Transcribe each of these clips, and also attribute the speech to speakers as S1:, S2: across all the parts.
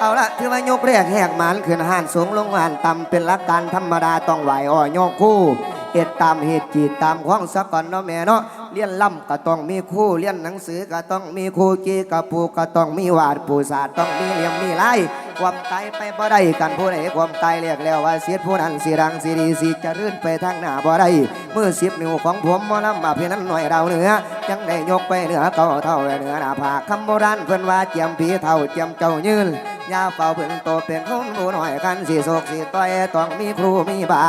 S1: เอาละถือว่ายกเรียกแหกหมันขึ้นห่านสูงลงห่านต่ำเป็นหลักการธรรมดาต้องไหวอ้อยกคู่เหตุตามเหตุจีตตามของสะก่อนเนาะแม่เนาะเรียนล่ำก็ต้องมีคู่เรียนหนังสือก็ต้องมีครูจีกับปูก็ต้องมีวาดปูศาสตร์ต้องมีเหลี่ยมมีลายความไกลไปบ่ได้กันผู้ใดความไกลเรียกแล้วว่าเสียดผู้นั้นสิรังสิดีสิจะรื่นไปทางหน้าบ่ได้มือสิบนิ้วของผมมอลำมาเพียงนั้นหน่อยเดาเหนือจังได้ยกไปเหนือเก่าเท่าเหนือหน้าผากคำโบราณเพิ่นว่าเจียมผีเท่าเจียมเจ้ายืน ยาเฝ้าเพิ่นโตเป็นคนผู้หน่อยกันสิโศกสิต้อยต้องมีครูมีบา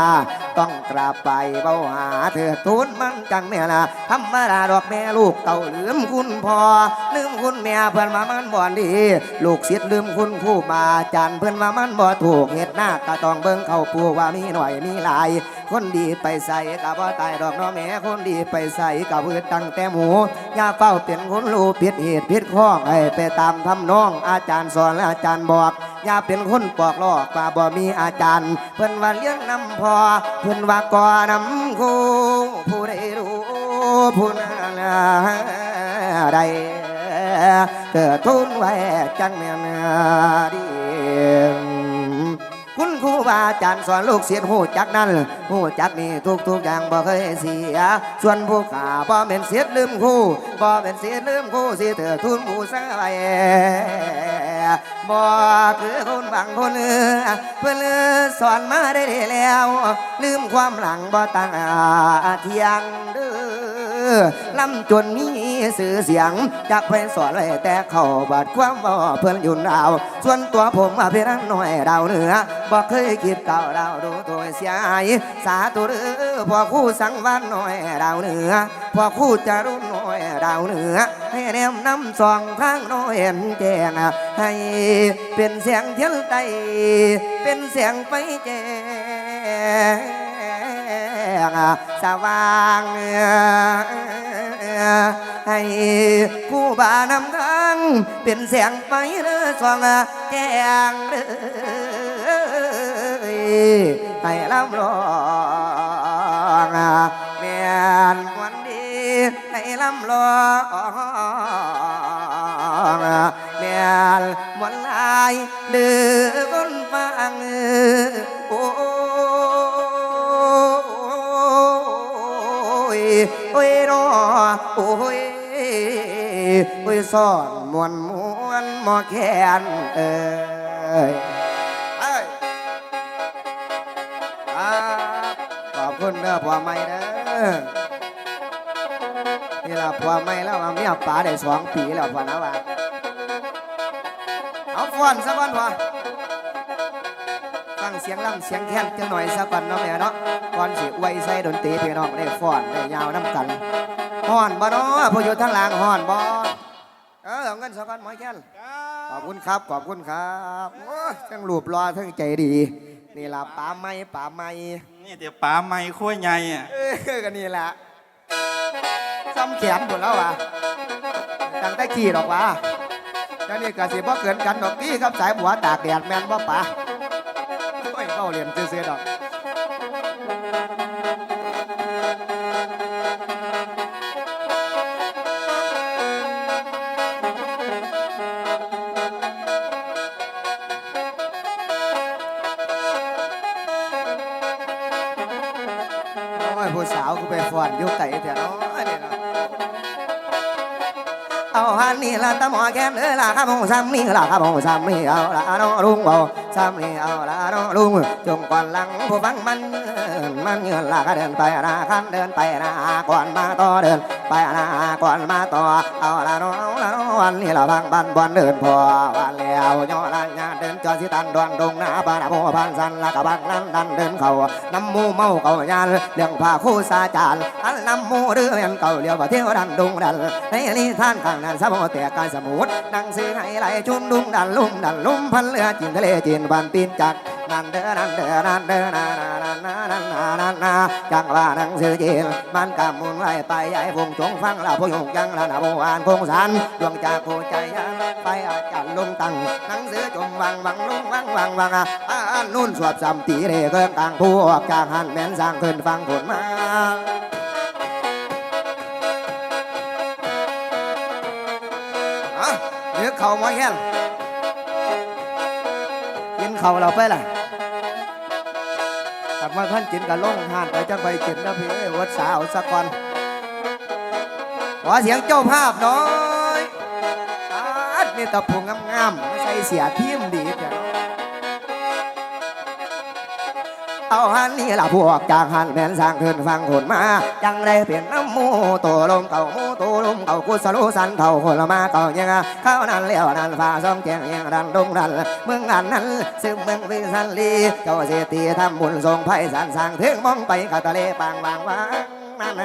S1: ต้องกราบไปเบาหาเถิดทูนมันจังแม่ละธรรมดาดอกแม่ลูกเต่าลืมคุณพ่อลืมคุณแม่เพิ่อนมามันบ่ดี ลูกศิษย์ลืมคุณครูบาอาจารย์เพิ่อนมามันบ่ถูกเฮ็ดหน้าก็ต้องเบิ่งเข้าปูว่ามีหน่อยมีหลาย คนดีไปใส่กับบ่าตายดอกน้อแม่คนดีไปใส่กับพืชตั้งแต่หมูอย่าเฝ้าเป็นคนรู้ผิดเหตุผิดข้องให้ไปตามทำนองอาจารย์สอนและอาจารย์บอก อย่าเป็นคนปอกลอกว่าบ่มีอาจารย์ เพิ่นว่าเลี้ยงน้ำพอ เพิ่นว่าก่อนำคูผู้ใดรู้ผู้นั้นใดเกิดทุนไว้จังแม่นดี คุณครูบาอาจารย์สอนลูกศิษย์หูจักนั้นหูจักนี่ทุกทุกอย่างบ่เคยเสีย ส่วนผู้ขาบ่เป็นศิษย์ลืมครูบ่เป็นศิษย์ลืมครูสิเถิดทุนผู้สาไว้บ่คือคนบางคนเออเพิ่นเออสอนมาได้แล้ว ลืมความหลังบ่ตั้งอาเทียงเด้อ ลำจนมีสื่อเสียงจากเพิ่นสอนไว้แต่เขาบาดความบ่เพิ่อนอยู่ดาว ส่วนตัวผมว่าเพียงน้อยดาวเหนือบ่เคยคิดเก่าดาวดูตัวเสียหายสาธุเด้อพ่อคู่สังวานน้อยดาวเหนือพ่อคู่จะรุ่นน้อยดาวเหนือ ให้แนมน้ำสองทางน้อยแจ้งให้เป็นเสียงเทียนไตเป็นเสียงไฟแจ้ง งสว่างให้ผู้บานำทางเป็นเสียงไฟเรือสว่างแจ้งเด้อให้ลำลองแม่นวันดีให้ลำลอง ซ่อนมวนมวนหมอแขนเอ้ยเอ้ยครับขอบคุณเด้อพ่อไม่เด้อนี่ล่ะพอไม่แล้วมาเมียป๋าได้สองปีแล้วพอนะว่าเอาฟ้อนซะก่อนพอฟังเสียงล่ำเสียงแค้นจังหน่อยซะก่อนเนาะแม่เนาะก่อนสิไวยใส่ดนตรีพี่น้องได้ฟ้อนได้ยาวน้ำกันฮ้อนบ่เนาะผู้อยู่ทางหล่างฮ้อนบ่ เออเอาเงินซะก่อนหมอยแค้นขอบคุณครับ ขอบคุณครับโอ้ยทั้งรูปรอทั้งใจดี นี่ล่ะป๋าไม้ป๋าไม้
S2: นี่เดี๋ยวป๋าไม่ขั้วใหญ่อะ
S1: เออก็นี่แหละซ้ำแขนหมดแล้ววะตั้งแต่ขี่หรอกวะแล้วนี่ก็สิบ่เกินกันดอกที่ครับสายบัวตากแดดแมนบ่ปะโอ้ยเข้าเรียนซื่อๆดอก กูไปฟอนอยู่ไก่แต่น้อยนี่เนาะเอาฮันนี่ละตะหมอแก้มเด้อละครับผมซ้ำนี่ละครับผมซ้ำนี่เอาละน้องรุ่งเอาซ้ำนี่เอาละ ลุงจงก่อนหลังผู้ฟังมันเงินมันเงินละก็เดินไปนะคันเดินไปนะก่อนมาต่อเดิน ไปนะก่อนมาต่อเอาละน้องเอาละน้องวันนี้ละพังบันบอลเดินพอวันแล้วย่อละญาเดินจอสิตันดวนดงนาบานาโมพันสันละกะบักนั้นดันเดินเขาน้ำมูเมาเก่ายานเรื่องผ้าคู่สาจานอันน้ำมูเรื่องเก่าเลี้ยวว่าเที่ยวดันดงดันในนี้ท่านข้างนั้นสมอแต่กายสมุดนังสีให้ไหลชุนดุงดันลุ่มดันลุ่มพันเรือจินทะเลจินบันปีนจักนันเดนันเดนันเด้อนั่นนันนันนันนั่นจังว่าหนังสือจีนมันกำมุนไว้ไปใหญ่วงจงฟังละพยงจังลาหน้าบวานคงสันดวงจากโคใจยันไปอาจารย์ลงตังหนังสือจงวังวังลุงวังวังวังอ่านนุ่นสวบสัมตีเรื่องกลางผู้ออกจากหันแม่นสร้างขึ้นฟังผลมาเนื้อเขามาแห้งกินเข่าเราไปล่ะ กลับมาท่านกินกับลงทานไปจังไปกินนะพี่วัดสาวสะก่อนขอเสียงเจ้าภาพหน้อยอาดนี่ตะพงงามๆใส่เสียที่ เอาหันนี่ละพวกจากหันแม่นสร้างเทินฟังคนมายังได้เปลี่ยนน้ำมูตัวลมเก่ามูตัวลมเก่ากุศโลสันเท่าคนละมาเก่ายังไงเข้านั้นเลี้ยวนั้นฟ้าซ่องแจงยังดันดงดันเมืองอันนั้นซึมเมืองวิสันลีเจ้าเศรษฐีทำบุญทรงไผ่สาลสร้างถึงมองไปกะทะเลปางบางวาง นั่น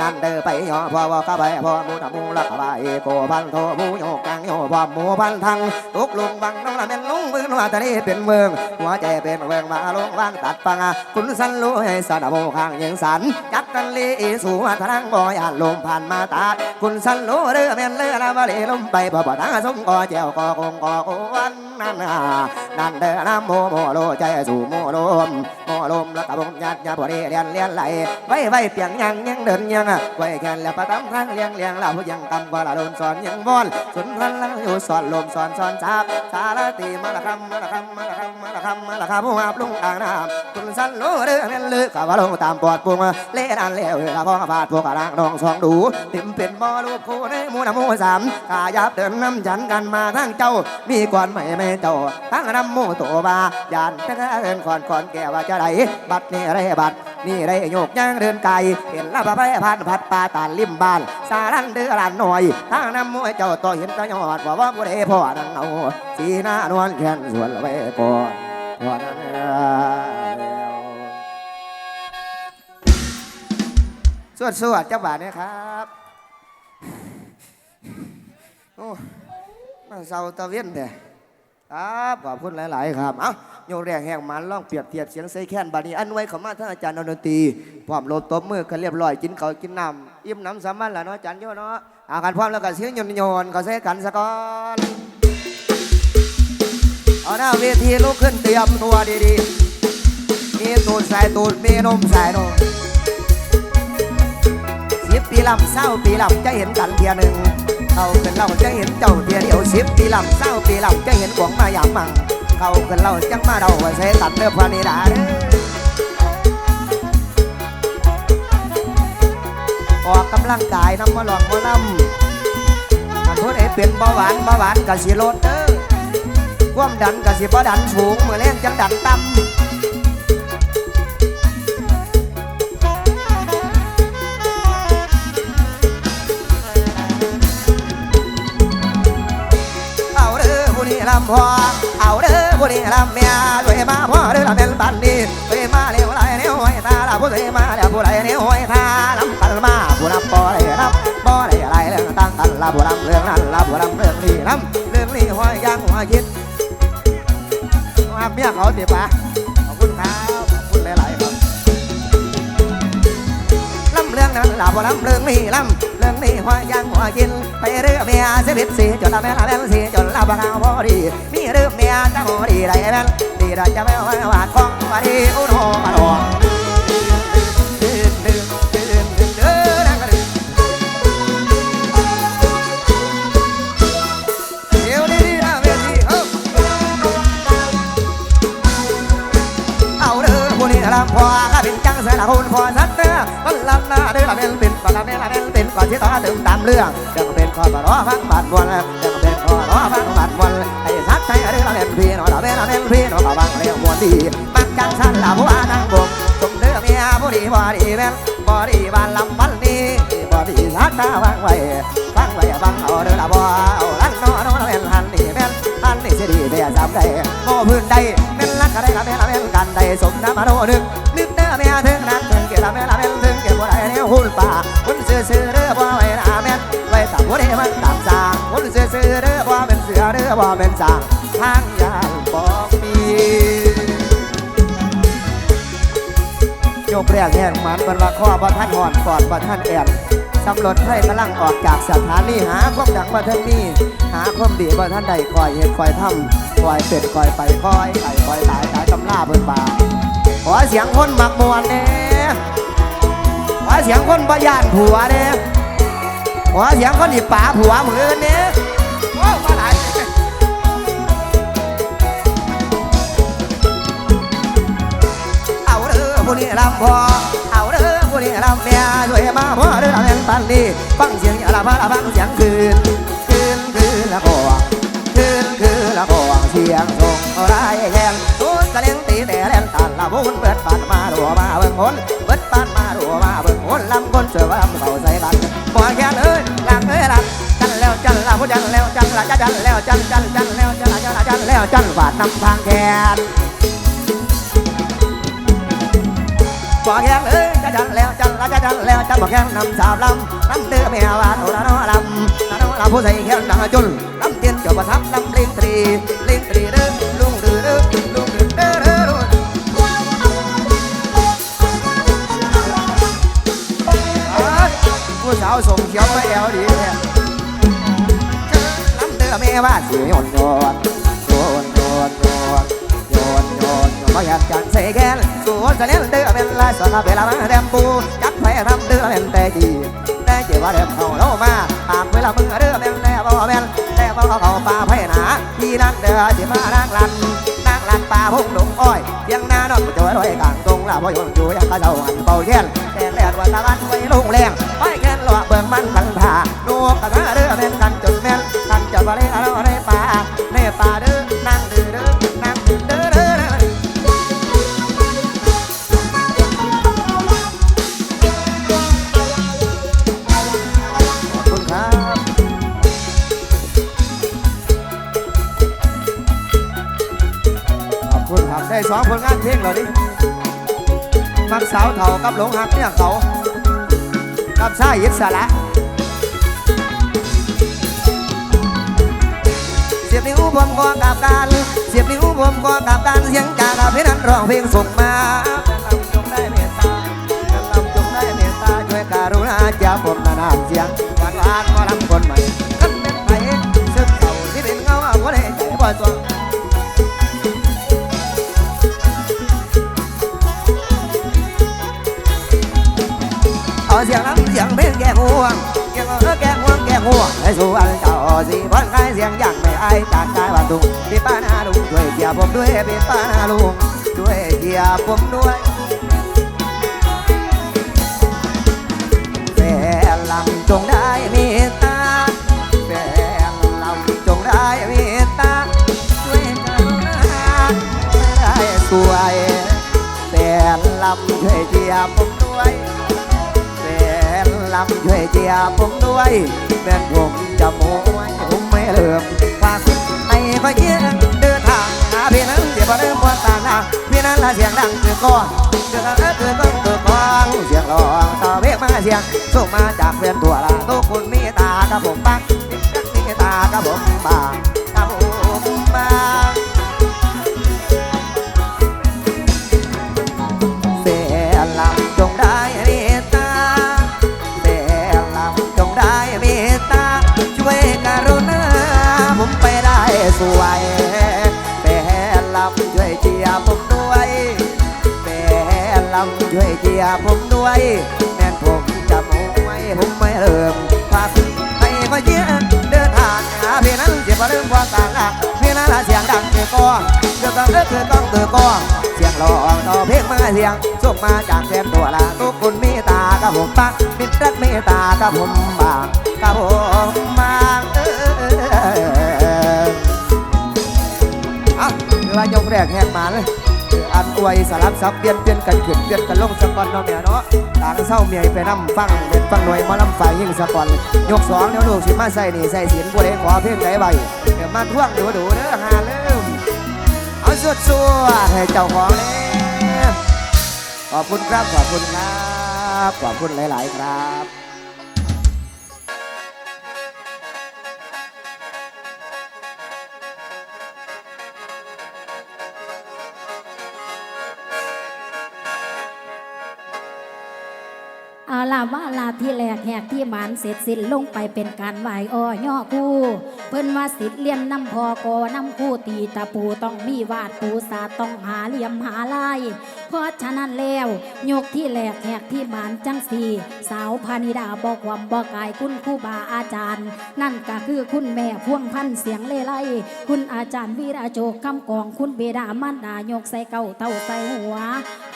S1: นั่นเดินไปย่อพอว่าเข้าไปพอมูนมูลักบายโกพันโทมูโยกังโยพอมูพันทังตุกลุงบังน้องละเป็นลุงมือว่าตะนี้เป็นเมืองหัวใจเป็นเมืองมาลงวางตัดปังคุณสันรู้ให้สนโมข้างยังสันจักกันลีสู่ทางบ่อยานลมผ่านมาตัดคุณสันรู้เรือแม่นเรือละบริลมไปบ่บ่ทางสมก่อแจวก่อคงก่อวันนั่นนั่นเดินน้ำโมโมโลใจสู่โมลมโม ลมแล้วกระบงยัดยาบริเรียนเรียนไหลไว้ไว้เปียงยังยังเดินยังอะไว้แขนแล้วประตำทางเลี้ยงเลี้ยงเรายังกำกว่าละโดนสอนยังวอนสุนทรลังอยู่สอนลมสอนสอนจับสารตีมาละคำมาละคำมาละคำมาละคำมาละคำผู้อาบลุงอ่างน้ำคุณสันรู้เรื่องนั้นลึกกับว่าลงตามปอดปุงเล่ดันเลี้ยวเวลาพ่อฟาดพวกกระด้างนองสองดูติมเป็นบ่อลูกคู่ในมูนหมูสามกายับเดินน้ำจันกันมาทั้งเจ้า มีก่อนไม่ไม่เจ้าทั้งน้ำมูตัวบายานตะเดินก่อนก่อนแก่ว่าจะไหนบัดนี่ไรบัดนี่ไรโยกย่างเดินไกลเห็นละพระไปพันพัดปลาตาลิมบาน สารันเดือรันหน่อยทางน้ำมวยเจ้าต่อเห็นตะยอดว่าว่าผู้ใดพ่อนังเอาสีหน้านวลแขนสวนไว้ก่อนพอนั้นสวดสวดเจ้าบ่าวเนี่ยครับโอ้มาเศร้าตะเวียนเด้อ ครับขอบคุณหลาย ๆ ครับ เอ้าโยกแรงแหงมันล่องเปรียบเทียบเสียงใส่แค้นบาดนี้ อันไว้เขามาท่านอาจารย์นนตรีพร้อมโลบตบมือกันเรียบร้อยกินเขากินน้ำอิ่มน้ำสามัญแล้วเนาะอาจารย์โยเนาะอาการพร้อมแล้วก็เสียงยนต์ยนต์ก็ใส่กันสะก่อนเอาหน้าเวทีลุกขึ้นเตรียมตัวดี ๆ มีตูดใส่ตูดมีนมใส่นม ลำเศร้าปีลำจะเห็นกันเทียหนึ่งเขาขึ้นเราจะเห็นเจ้าเทียเดียวสิบปีลำเศร้าปีลำจะเห็นกวงมาอย่างมังเขาขึ้นเราจังมาเราไว้ใช้ตัดเนื้อพานิดาเด้อออกกำลังกายน้ำมาหลอกมาน้ำอันพูดไอ้เป็นเบาหวานเบาหวานกะสิลดเด้อความดันกะสิบ่ดันสูงเมื่อเล่นจังดันต่ำำพอเอาเด้อผู้นี้ลำเมียช่วยมาพ่อเด้อลำเป็นปันนี้ช่วยมาเร็วไรเร็วไว้ตาละผู้ช่วยมาแล้วผู้ไรเร็วไว้ตาลำปันมาผู้นำบ่ได้รับบ่ได้อะไรเรื่องตั้งกันละผู้นำเรื่องนั้นละผู้นำเรื่องนี้นำเรื่องนี้หัวยังหัวคิดมาเมียเขาติปะขอบคุณครับขอบคุณหลายๆครับลำเรื่องนั้นลาบ่ลำเรื่องนี้ลำเรื่องนี้หัวยังหัวกินไปเรื่อเมียสิบสี่จนละแม่ละแม่ ดีมีเรื่อเมียจะหัวดีไรแม่นดีเรจะไม่ว่าหวานของมาดีอุโนมาดองดื้อดื้อดื้อดื้อดื้อนั่งกระดึ๊เดี๋ยวดีๆนะเวทีเฮ้ยเอาเด้อผู้นี้ลำพอก็เป็นจังเสนาคุณพอสัตว์เด้อมันลำหน้าเด้อละเป็นเป็นก่อนละเป็นละเป็นเป็นก่อนที่ต่อถึงตามเรื่องยังเป็นข้อปรอฟังบาดมวลยังเป็น อฟังบาดมวลไอ้สัตว์ใจเด้อละเป็นพีนองละเป็นละเป็นพีนองก็บังเรียกมวลดีมักจังสันละผู้ว่านั่งบงสมเด้อเมียผู้ดีบ่ดีแม่นบ่ดีบ้านลำวันนี้บ่ดีสัตว์ตาฟังไว้ฟังไว้ฟังเอาเด้องละบ่เอาลันนอนนอนเป็นหันนี่แม่นหันนี่สิดีเบียจำได้โง่พื้นใดเป็นรักก็ได้ละเป็นละเป็นกันได้สมน้ำมาโนนึก บ่เป็นสางทางยานปองมีโยกแรกแห่งมันบรรลาข้อบ่ท่านหอนก่อนบ่ท่านแอนสำรวจไฟกำลังออกจากสถานีหาความดังบ่ท่านมีหาความดีบ่ท่านใดคอยเหตุคอยทำคอยเป็ดคอยไปคอยไก่คอยตายตายตำลาเบิ่นป่าขอเสียงคนมักมวนเน่ขอเสียงคนบ่ย่านผัวเน่ขอเสียงคนอีป่าผัวเหมือเน่โอ้มาหลาย ลำพอเอาเด้อผู้นี้ลำเมียช่วยมาพ่อเด้อแม่งปันดีฟังเสียงอย่าละพาละฟังเสียงคืนคืนคืนละก่อนคืนคืนละก่อนเสียงทรงไรแยงตูนกระเลี้ยงตีแต่แรงตันละบุญเปิดปานมาดัวมาเบิ่งหนเปิดปานมาดัวมาเบิ่งหนลำคนเสือว่าเขาใส่กันบ่แค่เอ้ยหลังเอ้ยหลังจันแล้วจันละผู้จันแล้วจันละจันแล้วจันจันจันแล้วจันละจันละจันแล้วจันฝาดนำทางแขน บอกแข้งเอ้ยจะจันแล้วจันละจะจันแล้วจันบอกแข้งนำสามลำลำเดือแม่วานโอละน้อลำละน้อลำผู้ใส่แข้งดังจุนลำเตียนเจ้าประทับลำเล่งตรีเล่งตรีเด้อลุงเด้อเด้อลุงเด้อเด้อเด้อผู้สาวส่งเขียวไปแอวดีเนี่ยลำเดือแม่ว่าสิโยนโยน อยากจังเสแกนกูจะเล่นเดือเป็นลายสอนเวลามาแดมปูจักแพ้ทำเดือเป็นแต่จีแต่จีว่าเดมเขาโลมาปากเวลามึงเดือเป็นแต่บ่แม่นแต่บ่เขาป่าไผ่หนาพี่นั่งเดือที่มานั่งลันนั่งลันป่าพุ่งดงอ้อยเพียงหน้านอนจะไว้รอยกลางตรงลาพ่อยนอยู่ยังกระเจ้าหันเป่าแค้นแต่แรกว่าตะวันไว้ลงแรงไปแค้นหลอกเบิ่งมันพังผ่านูกกระทะเดือเป็นกันจนแม่นกันจะมาเล่นอะไรป่าในป่าเด้อ สองผลงานเพลงเหรอดิ มักสาวเถ่ากับหลงหักเนี่ยเขา กับชายอิสระเสียบนิ้วผมก็กับการเสียบนิ้วผมก็กับการเสียงจากเพลงนั้นร้องเพลงส่งมาแฟนลำจงได้เมตตาแฟนลำจงได้เมตตาช่วยการุณาจะผมนานๆเสียงหวานหวานก็ลำคนใหม่กันเป็นไผซึ่งเศร้าที่เป็นเงาเอาคนให้ใจบ่ตัว เอาเสียงน้ำเสียงเพลงแก่ห่วงแก่ห่วงแก่ห่วงแก่ห่วงให้สู่อันเจ้าสิพ่นคลายเสียงอย่างไม่อายจากกายบาตุงพี่ป้านาลุงช่วยเกียร์ผมด้วยพี่ป้านาลุงช่วยเกียร์ผมด้วยแฟนลำจงได้เมตตาแฟนลำจงได้เมตตาช่วยกรุณาได้สวยแฟนลำช่วยเกียร์ผมด้วยแฟนลำ ช่วยเจียผมด้วยแฟนผมจะโม้ผมไม่เลิมฝากในพระเยี่ยงเดินทางหาพี่นั้นเสียพอเริ่มพอตาหน้าพี่นั้นละเสียงดังคือก้อนเดือดเดือดก้อนเดือดก้อนเสียงร้องต่อเพลงมาเสียงส่งมาจากเพื่อนตัวละทุกคนมีตากับผมบ้างมีตากับผมบ้างกับผมบ้าง เจียผมด้วย แม่นผมจะโม้ไว้ผมไม่เริ่มพาไปมาเยี่ยมเดินทางหาเพี่นั้นเสียพอเริ่มความต่างละพี่นั้นละเสียงดังเกือก้อนเกือก้อนเกือก้อนเกือก้อนเสียงร้องต่อเพลงมาเสียงส่งมาจากแฟนตัวละทุกคนมีตากับผมปักมิตรรักเมตตากับผมบางกับผมบางเออเอาคือว่ายกแรกแหกมาเลย อันอวยสลับซับเปลี่ยนเปลี่ยนกันขึ้นเปลี่ยนกันลงสะก่อนเนาะแม่เนาะต่างเศร้าเมียไปนำฟังเด็ดฟังหน่วยมาลำฝ่ายยิ่งสะก่อนยกสองเดี๋ยวลูสิมาใส่นี่ใส่เสียนผู้ใดขอเพลงใดไว้เดี๋ยวมาท่วงดูดูเด้อหาเริ่มเอาสวดสวดให้เจ้าของเลยขอบคุณครับขอบคุณครับขอบคุณหลาย ๆ ครับ
S3: ลาว่าลาที่แหลกแหกที่หมานเสร็จสิ้นลงไปเป็นการไหวอ้อย่อคู่ เพิ่นว่าสิทธิ์เลียนน้ำพอกอน้ำคู่ตีตะปูต้องมีวาดปูสาต้องหาเหลี่ยมหาลาย เพราะฉะนั้นแล้วยกที่แหลกแหกที่หมานจังสีสาวพานิดาบอกความบอกกายคุณครูบาอาจารย์ นั่นก็คือคุณแม่พ่วงพันเสียงเลไลคุณอาจารย์วีระโจกคำกองคุณเบดามันดายกใส่เก้าเต้าใส่หัว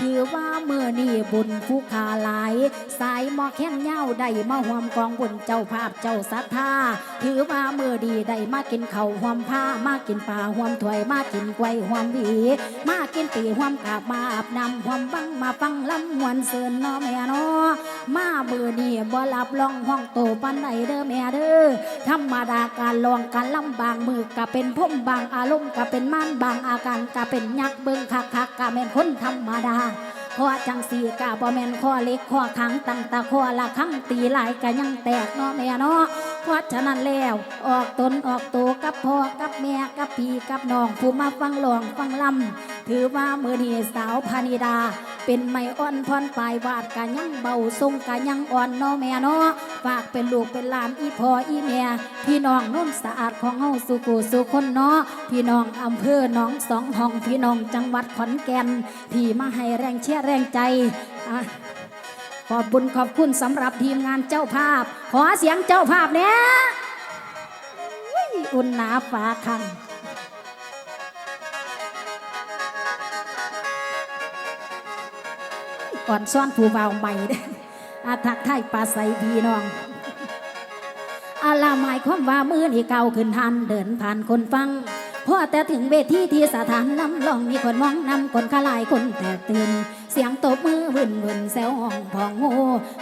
S3: ถือว่าเมื่อนี่บุญผู้ขาหลาย สายหมอแค้นเหย้าได้มาห่วมกองบุญเจ้าภาพเจ้าศรัทธาถือว่าเมื่อดีได้มากินเข้าห่วมผ้ามากินปลาห่วมถ้วยมากินกล้วยห่วมหวีมากินปีห่วมกาบมาอาบน้ำห่วมบังมาฟังลำมวนเสินนาะแม่นาะมาเมื่อนี่บ่หลับลองห้องโตปันไหนเด้อแม่เด้อธรรมดาการลองการลำบางมือก็เป็นพุ่มบางอารมณ์ก็เป็นม่านบางอาการก็เป็นยักเบิ่งคักคักก็แม่นคนธรรมดาเพราะจังสีกะบ่แม่นข้อเล็กข้อขังตั้งตาข้อละขังตีหลายกะยังแตกเนาะแม่เนาะ เพราะฉะนั้นแล้ว ออกตนออกตัวกับพ่อกับแม่กับพี่กับน้องผู้มาฟังหลวงฟังลำถือว่ามือนีสาวพานิดา เป็นไม่อ่อนพรปลายวาดกะยังเบาทรงกะยังอ่อนนาะแม่นาะฝากเป็นลูกเป็นหลานอีพ่ออีแม่พี่น้องนุ่นสะอาดของเฮาสุกูสุคนเนาะพี่น้องอำเภอหนองสองห้องพี่น้องจังหวัดขอนแก่นที่มาให้แรงเชียร์แรงใจอะ ขอบบุญขอบคุณสำหรับทีมงานเจ้าภาพ ขอเสียงเจ้าภาพเนี้ยอุ่นหนาฟ้าคังก่อนซ่อนผู้เบาวใหม่อาทักทยปลาใสพี่น้องอาลาหมายความว่ามือนี่เก่าขึ้นทันเดินผ่านคนฟังพอแต่ถึงเวทีที่สถานน้ำลองมีคนมองนำคนขลายคนแตกตื่น เสียงตบมือวุ่นวุ่นแซวห้องพองโง่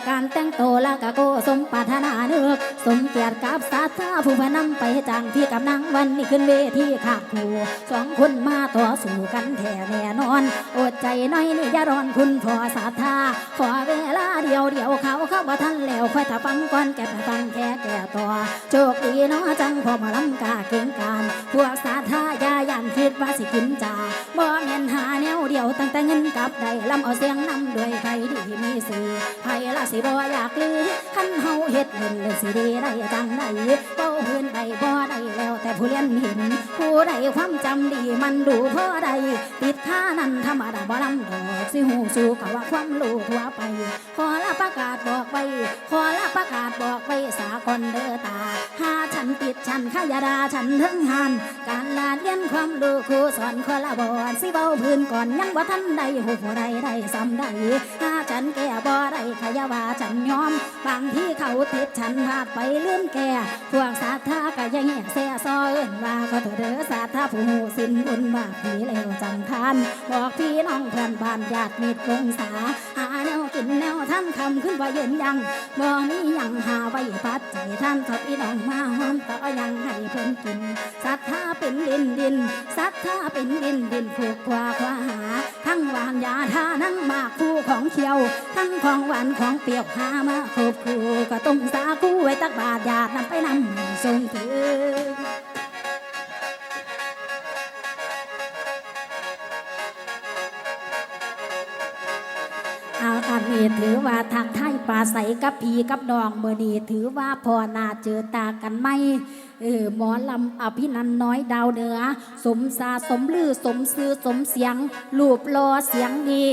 S3: การแต่งโตวละกะโกสมปรารถนาเนือกสมเกียรติกับสาธาผู้พนำไปจังที่กับนางวันนี้ขึ้นเวทีขาดคู่สองคนมาต่อสู้กันแท้แน่นอน อดใจน่อยนี่อย่าร้อนคุณพอสาธาขอเวลาเดียวเดียวเขาเข้าบ่ทันแล้วค่อยถ้าฟังก่อนแก่ฟังแค่แก่ต่อโชคดีนาะจังพอมาลำกาเก่งการพวกสาธายายันคิดว่าสิกินจ่าบ่แม่นหาแนวเดียวตั้งแต่เงินกับได้ลำเอาเสียงนำด้วยใครดีมีสีไผละสิบ่อยากลือคันเฮาเฮ็ดเล่นเลยสิดีได้จังได้เป้าพื้นได้บ่ได้แล้วแต่ผู้เรียนเห็นผู้ใดความจำดีมันดูพอใดติดค่านั้นธรรมดาบ่ลำดอกสิหูสู่ก็ว่าความรู้ทั่วไป ขอละประกาศบอกไว้ ขอละประกาศบอกไว้สากลเด้อตาหาฉันติดฉันขยาดาฉันเทิงหันการลาเรียนความรู้ครูสอนคนละบอนสิเบาพื้นก่อนยังว่าทันใดหูผู้ใดได้ซ้ำใดหาฉันแก่บ่ได้ขยาว่าฉันยอม บางที่เขาติดฉันพลาดไปลืมแก่พวกสาธาก็ยังแห่แซ่ซอเอิ้นว่าก็เถอะเด้อสาธาผู้สิ้นบุญบาปผีเลวจังทานบอกพี่น้องเพื่อนบ้านญาติมิตรวงศาหาแนวกินแนวท่านคำขึ้นว่าเย็นยังบ่มียังหาไว้ปัดใจท่านทอพี่น้องมาหอมต่อยังให้เพิ่นกินศรัทธาเป็นดินดินศรัทธาเป็นดินดินผูกกว่าควาหาทั้งวานยาทานั่งมากคู่ของเขียว ทั้งของหวานของเปรี้ยวหามาคบคู่ก็ต้มสาคู่ไว้ตักบาดยาดนำไปนำส่งถึง ถือว่าทางไทยป่าใสกับพีกับดองเมื่อนี้ถือว่าพอนาเจอตากันไหมเออหมอลำอภินันน้อยดาวเหนือ สมซาสมลือสมซื้อสมเสียงรูปรอเสียงดี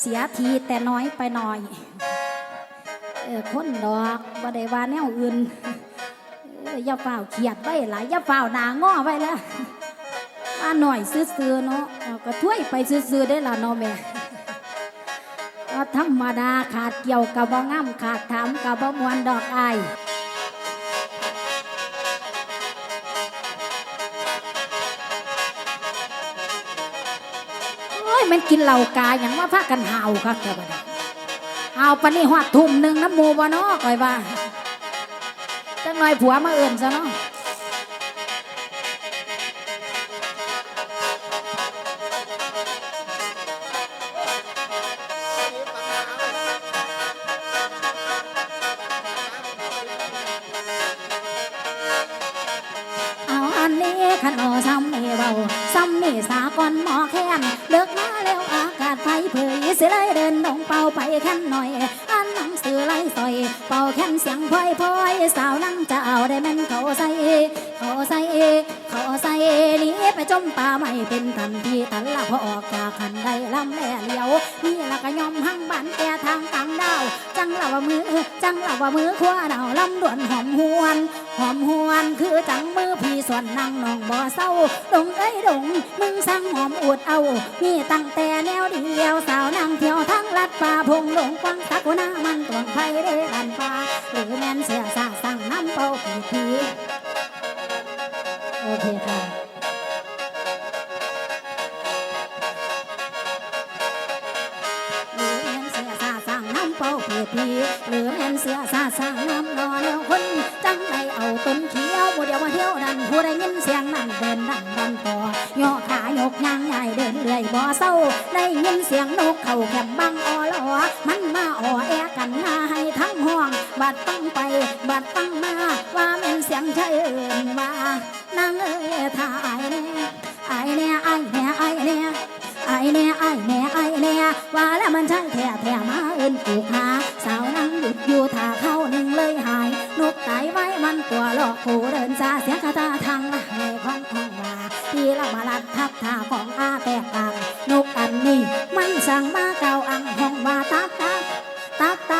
S3: เสียทีแต่น้อยไปหน่อยเออคนดอกบ่ได้ว่าแนวอื่นอย่าเฝ้าเขียดไว้หลายอย่าเฝ้าหนาง้อไว้แล้วมาหน่อยซื้อๆเนาะเอาก็ถ้วยไปซื้อๆได้ละเนาะแม่ ธรรมดาขาดเกี่ยวกับบ่ง่ำขาดถามกับบ่มวนดอกอโอ้ยมันกินเหล่ากาอย่างว่าพากันเห่าครับแต่บัดนี้เอาปนนี้หอดทุ่มหนึ่งน้ำมูบ่เนาะก่อยว่าจังหน่อยผัวมาเอื่นซะเนาะ เสียงพลอยสาวนั่งจะเอาได้แม่นเขาใส่เขาใส่เขาใส่นีไปจมป่าไม่เป็นทันทีทันละพอออกจากคันได้ลำแม่เลี้ยวนี่ละก็ยอมหั่งบ้านแกทางกลางดาวจังละว่ามือจังละว่ามือขวาดาวลำด่วนหอมหวนหอมหวนคือจังมือพี่ส่วนนางน้องบ่อเศร้าดงเอ้ยดงมึงสั่งหอมอวดเอามีตั้งแต่แนวเดียวสาวนางเที่ยวทั้งลัดป่าพงหลงฟังตะกุนามันตวงไฟเด้ดันป่าหรือแม่นสียสาสั่งน้ำเป่าผีผีโอเคค่ะหรือแม่นเสือซาสร้างน้ำเป่าเพียพีหรือแม่นเสือซาสางน้ำนอนแล้วคนจังไรเอาต้นเขียวผู้เดียวมาเที่ยวดันผู้ได้ยินเสียงนั่นเดินดังดันต่อย่อขายกยางใหญ่เดินเรื่อยบ่เศร้าได้ยินเสียงนกเข่าแคมบังออลอมันมาอ่อแอกันหน้าให้ทั้ง บัดตั้งไปบัดตั้งมาว่าแม่นเสียงชายเอินว่านางเอ้ยถ้าอายแน่อายแน่อายแน่อายแน่ไอแน่ไอแน่ไอแน่ว่าแล้วมันใช่แท้แท้มาเอินปลูกหาสาวนั่งหยุดอยู่ท่าเข้าหนึ่งเลยหายนกไตไว้มันตัวหลอกผู้เดินซาเสียงคาถาทางละให้ของของว่าที่ละมาลัดทับท่าของอาแตกต่างนกอันนี้มันสั่งมาเก่าอังห้องว่าตักตักตักตักตักตัก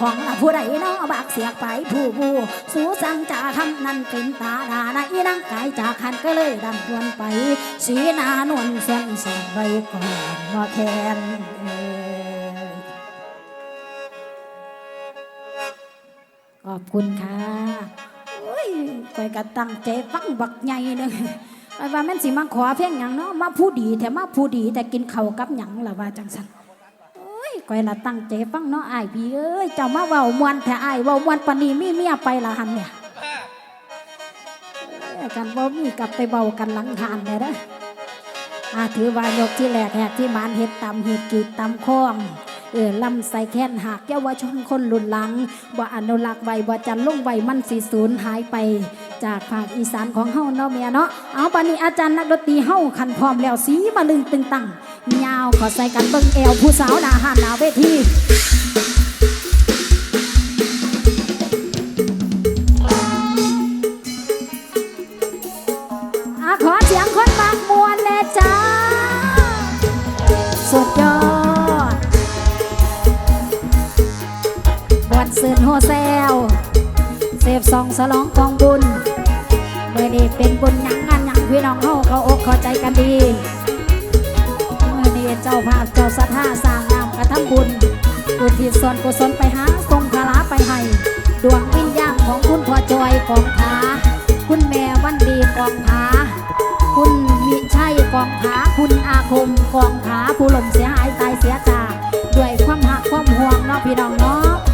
S3: ของละผู้ใดเนาะบักเสียกไปผู้บูสูสังจาคำนั้นเป็นตาดาในนังกายจากคันก็เลยดันทวนไป สีนานวลเส้นส่งไว้ก่อนมาแทนเอ่ยขอบคุณค่ะโอ้ยไปกระตั้งใจฟังบักใหญ่เลยไปว่าแม่นสิมาขอเพียงหยังเนาะมาผู้ดีแต่มาผู้ดีแต่กินเข้ากับหยังล่ะว่าจังสัน ก้อยละตั้งใจฟังเนาะไอ้พี่เอ้ยเจ้ามาเว้ามวนแต่อ้เว้ามวนปานีมีเมียไปละหันเนี่ยกันบ่มีกลับไปเว้ากันหลังหานเลยเด้ออาถือว่ายกที่แหลกแหกที่มานเฮ็ดตำเฮ็ดกีดตำคล้องเออลำใส่แค้นหักเยาวชนคนรุ่นหลังบ่อนุรักษ์ไว้บ่จันลงไว้มันสิสูญหายไป จากภาคอีสานของเฮาเนาะเมียเนาะเอาปานี้อาจารย์นักดนตรีเฮาคันพร้อมแล้วสีมาลึงตึงตังยาวขอใส่กันเบิ่งแอวผู้สาวหน้าหันหน้าเวทีขอเสียงคนมากมวเลยจ้า สุดยอดบวชสื่นโฮเซลเสพซองสลองกองบุญ นี้เป็นบุญหยังงานหยังพี่น้องเฮาเขาอกเข้าใจกันดีเมื่อนี้เจ้าภาพเจ้าสัทธาสร้างงามกระทำบุญอุทิศส่วนกุศลไปหาทรงคาลาไปให้ดวงวิญญาณของคุณพ่อจอยกองผาคุณแม่วันดีกองผาคุณวิชัยกองผาคุณอาคมกองผาผู้หล่นเสียหายตายเสียจากด้วยความหักความห่วงเนาะพี่น้องเนาะ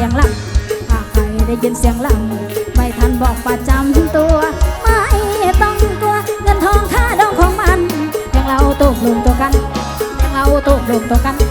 S3: สียงลำถ้าใครได้ยินเสียงลำไม่ทันบอกประจำตัว ไม่ต้องกลัวเงินทองค่าดองของมัน ยังเราตกลงตัวกัน ยังเราตกลงตัวกัน